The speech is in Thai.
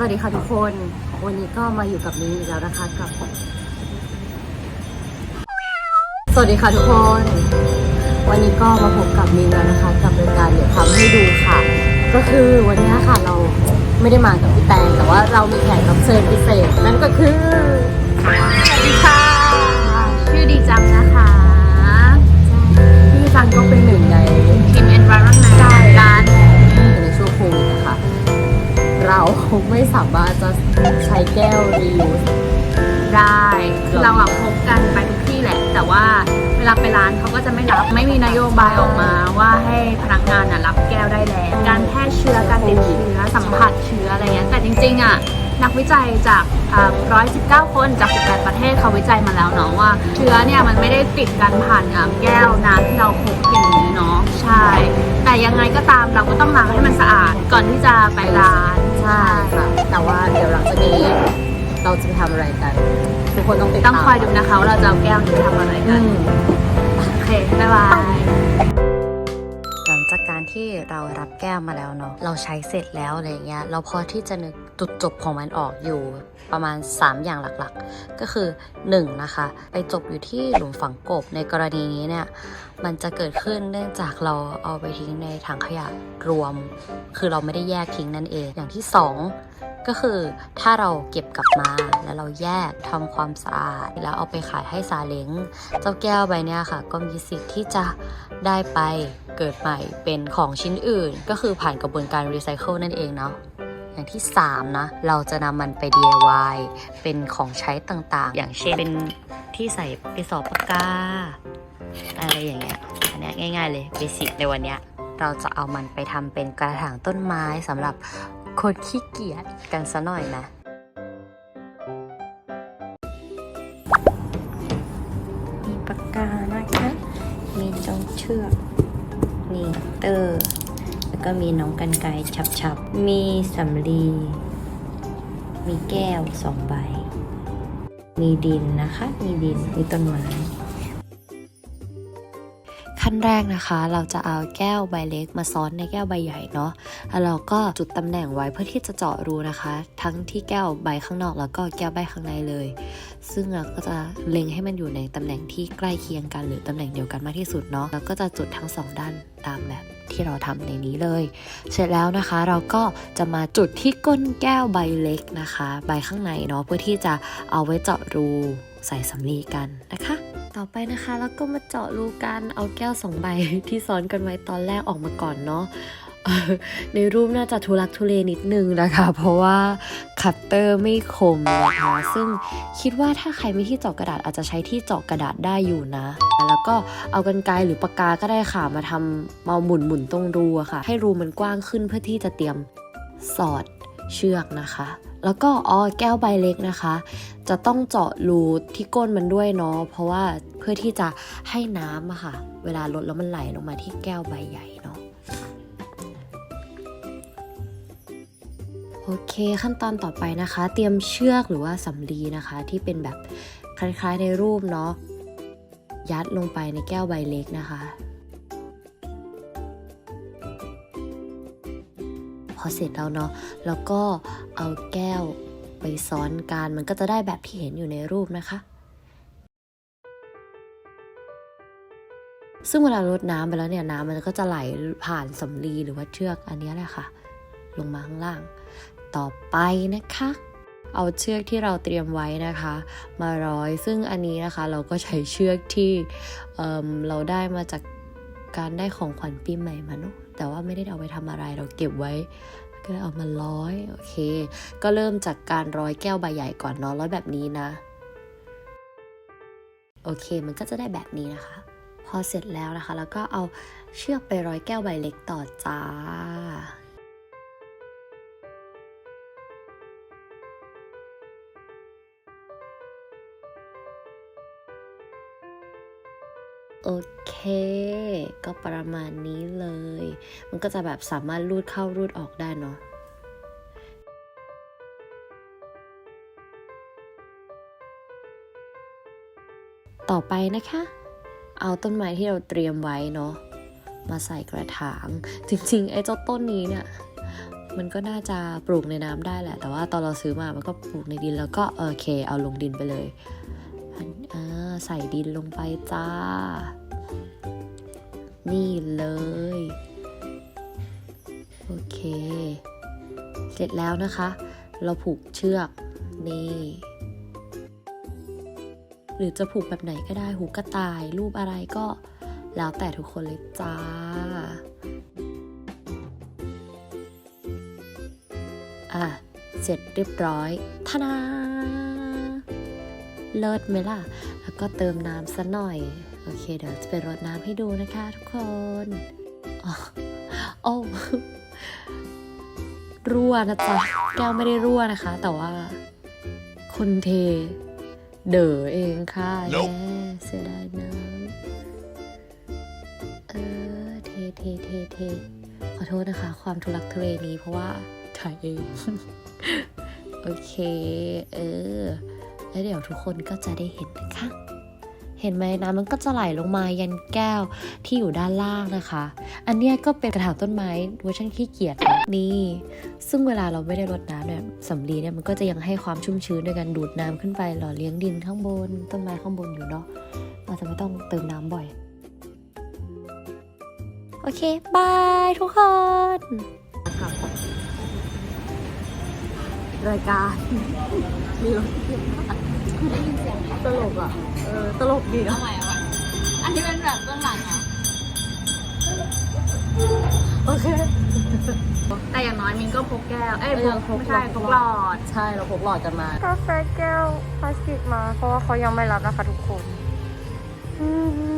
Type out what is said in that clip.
สวัสดีค่ะทุกคน วันนี้ก็มาอยู่กับมิ้อีกแล้วนะคะกับ สวัสดีค่ะทุกคน วันนี้ก็มาพบกับมินแล้วนะคะ กับรายการเดี๋ยวทำให้ดูค่ะ ก็คือวันนี้ค่ะเราไม่ได้มากับพี่แตงแต่ว่าเรามีแขกรับเชิญพิเศษนั่นก็คือสวัสดีค่ะ ชื่อดีจังนะคะพี่ซังก็เป็นหนึ่งในทีม Environment ยูสได้คือเราอะพบกันไปทุกที่แหละ แต่ว่าเวลาไปร้านเขาก็จะไม่รับไม่มีนโยบายออกมาว่าให้พนักงานอะรับแก้วได้แล้วการแพร่เชื้อการติดเชื้อสัมผัสเชื้ออะไรเงี้ยแต่จริงๆอะนักวิจัยจากอ่า119 คนจาก 18 ประเทศเขาวิจัยมาแล้วเนาะว่า เชื้อเนี่ยมันไม่ได้ติดกันผ่านแก้วน้ำที่เราพกอย่างนี้เนาะใช่ แต่ยังไงก็ตามเราก็ต้องล้างให้มันสะอาดก่อนที่จะไปร้าน เราจะไปทำอะไรกัน ทุกคนต้องติดต้องตามคอยดูนะคะว่าเราจะเอาแก้วนี้ไปทำอะไรอืกันม โอเค บ๊ายบาย หลังจากการที่เรารับแก้วมาแล้วเนาะเราใช้เสร็จแล้วอะไรเงี้ยเราพอที่จะนึกจุดจบของมันออกอยู่ประมาณ 3 อย่างหลักๆ ก็คือ 1 นะคะ ไปจบอยู่ที่หลุมฝังกบในกรณีนี้เนี่ย มันจะเกิดขึ้นเนื่องจากเราเอาไปทิ้งในถังขยะรวม คือเราไม่ได้แยกทิ้งนั่นเองอย่างที่ 2 ก็คือถ้าเราเก็บกลับมาแล้วเราแยกทำความสะอาด แล้วเอาไปขายให้ซาเล้งเจ้าแก้วใบเนี้ยค่ะ ก็มีสิทธิ์ที่จะได้ไปเกิดใหม่เป็นของชิ้นอื่น ก็คือผ่านกระบวนการรีไซเคิลนั่นเองเนาะอย่างที่ 3 นะ เราจะนำมันไป DIY เป็นของใช้ต่างๆ อย่างเช่นเป็นที่ใส่ไปสอบปากกา อะไรอย่างเงี้ย อันนี้ยง่าย ๆ เลยเบสิกในวันเนี้ยเราจะเอามันไปทำเป็นกระถางต้นไม้สำหรับ คนขี้เกียจกันซะหน่อยนะ มีปากกานะคะ มีจงเชือก มีเตอร์ แล้วก็มีน้องกันไกฉับๆ มีสำลี มีแก้วสองใบ มีดินนะคะ มีดิน มีต้นไม้ ขั้นแรกนะคะ เราจะเอาแก้วใบเล็กมาซ้อนในแก้วใบใหญ่เนาะแล้วเราก็จุดตำแหน่งไว้เพื่อที่จะเจาะรูนะคะ ทั้งที่แก้วใบข้างนอกแล้วก็แก้วใบข้างในเลย ซึ่งเราก็จะเล็งให้มันอยู่ในตำแหน่งที่ใกล้เคียงกัน หรือตำแหน่งเดียวกันมากที่สุดเนาะแล้วก็จะจุดทั้งสองด้านตามแบบที่เราทำในนี้เลย เสร็จแล้วนะคะเราก็จะมาจุดที่ก้นแก้วใบเล็กนะคะ ใบข้างในเนาะเพื่อที่จะเอาไว้เจาะรูใส่สำลีกันนะคะ ต่อไปนะคะแล้วก็มาเจาะรูกันเอาแก้วสองใบที่ซ้อนกันไว้ตอนแรกออกมาก่อนเนาะในรูปน่าจะทุลักทุเลนิดนึงนะคะ เพราะว่าคัตเตอร์ไม่คมนะคะซึ่งคิดว่าถ้าใครมีที่เจาะกระดาษอาจจะใช้ที่เจาะกระดาษได้อยู่นะ แล้วก็เอากันไกรหรือปากกาก็ได้ค่ะมาทำมาหมุนหมุนตรงรูอะค่ะ ให้รูมันกว้างขึ้นเพื่อที่จะเตรียมสอด เชือกนะคะ แล้วก็อ๋อแก้วใบเล็กนะคะ จะต้องเจาะรูที่ก้นมันด้วยเนาะเพราะว่าเพื่อที่จะให้น้ำอะค่ะ เวลาลดแล้วมันไหลลงมาที่แก้วใบใหญ่เนาะโอเคขั้นตอนต่อไปนะคะ เตรียมเชือกหรือว่าสำลีนะคะ ที่เป็นแบบคล้ายๆในรูปเนาะยัดลงไปในแก้วใบเล็กนะคะ พอเสร็จแล้วเนาะแล้วก็เอาแก้วไปซ้อนกันมันก็จะได้แบบที่เห็นอยู่ในรูปนะคะ ซึ่งเวลารดน้ำไปแล้วเนี่ยน้ำมันก็จะไหลผ่านสำลีหรือว่าเชือกอันนี้แหละค่ะ ลงมาข้างล่าง ต่อไปนะคะเอาเชือกที่เราเตรียมไว้นะคะ มาร้อยซึ่งอันนี้นะคะ เราก็ใช้เชือกที่เเราได้มาจากการได้ของขวัญปีใหม่มาเนอะ แต่ว่าไม่ได้เอาไปทำอะไรเราเก็บไว้ ก็เลยเอามาร้อยโอเค ก็เริ่มจากการร้อยแก้วใบใหญ่ก่อนเนาะร้อยแบบนี้นะโอเค มันก็จะได้แบบนี้นะคะ พอเสร็จแล้วนะคะ แล้วก็เอาเชือกไปร้อยแก้วใบเล็กต่อจ้า โอเค ก็ประมาณนี้เลย มันก็จะแบบสามารถรูดเข้ารูดออกได้เนาะต่อไปนะคะ เอาต้นไม้ที่เราเตรียมไว้เนาะมาใส่กระถาง จริงๆ ไอ้เจ้าต้นนี้เนี่ย มันก็น่าจะปลูกในน้ำได้แหละ แต่ว่าตอนเราซื้อมา มันก็ปลูกในดินแล้วก็โอเค เอาลงดินไปเลย ใส่ดินลงไปจ้า นี่เลย โอเค เสร็จแล้วนะคะ เราผูกเชือก นี่ หรือจะผูกแบบไหนก็ได้หูกระต่าย รูปอะไรก็แล้วแต่ทุกคนเลยจ้าอะ เสร็จเรียบร้อยทานา เลิศไหมล่ะ แล้วก็เติมน้ำซะหน่อย โอเค เดี๋ยวจะไปรดน้ำให้ดูนะคะทุกคนอ๋อโอ้รั่วนะจ๊ะ แก้วไม่ได้รั่วนะคะ แต่ว่า คนเท เด๋อเองค่ะแย่เสียดายน้ำเออ เทเทเทเทขอโทษนะคะ ความทุลักทุเลนี้เพราะว่าถ่ายเอง โอเค เออ แล้วเดี๋ยวทุกคนก็จะได้เห็นนะคะ เห็นไหมน้ำมันก็จะไหลลงมายันแก้วที่อยู่ด้านล่างนะคะ อันเนี้ยก็เป็นกระถางต้นไม้เวอร์ชันขี้เกียจนะนี่ ซึ่งเวลาเราไม่ได้รดน้ำเนี่ยสำลีเนี่ยมันก็จะยังให้ความชุ่มชื้นด้วยการดูดน้ำขึ้นไปหล่อเลี้ยงดินข้างบน ต้นไม้ข้างบนอยู่เนาะอาจจะไม่ต้องเติมน้ำบ่อย โอเคบายทุกคน รายการมีรถคือได้ยินเสียงตลกอะ เออ ตลกดีนะทำไมอะอันนี้เป็นแบบเบื้องหลังเหรอโอเค แต่อย่างน้อยมินก็พกแก้ว เอ้ยเออพกพกไม่ใช่พพกกหหลลออด ด ใช่ เราพกหลอดกันมา ก็ใช้แก้วพลาสติกมา เพราะว่าเขายังไม่รับนะคะทุกคน อืม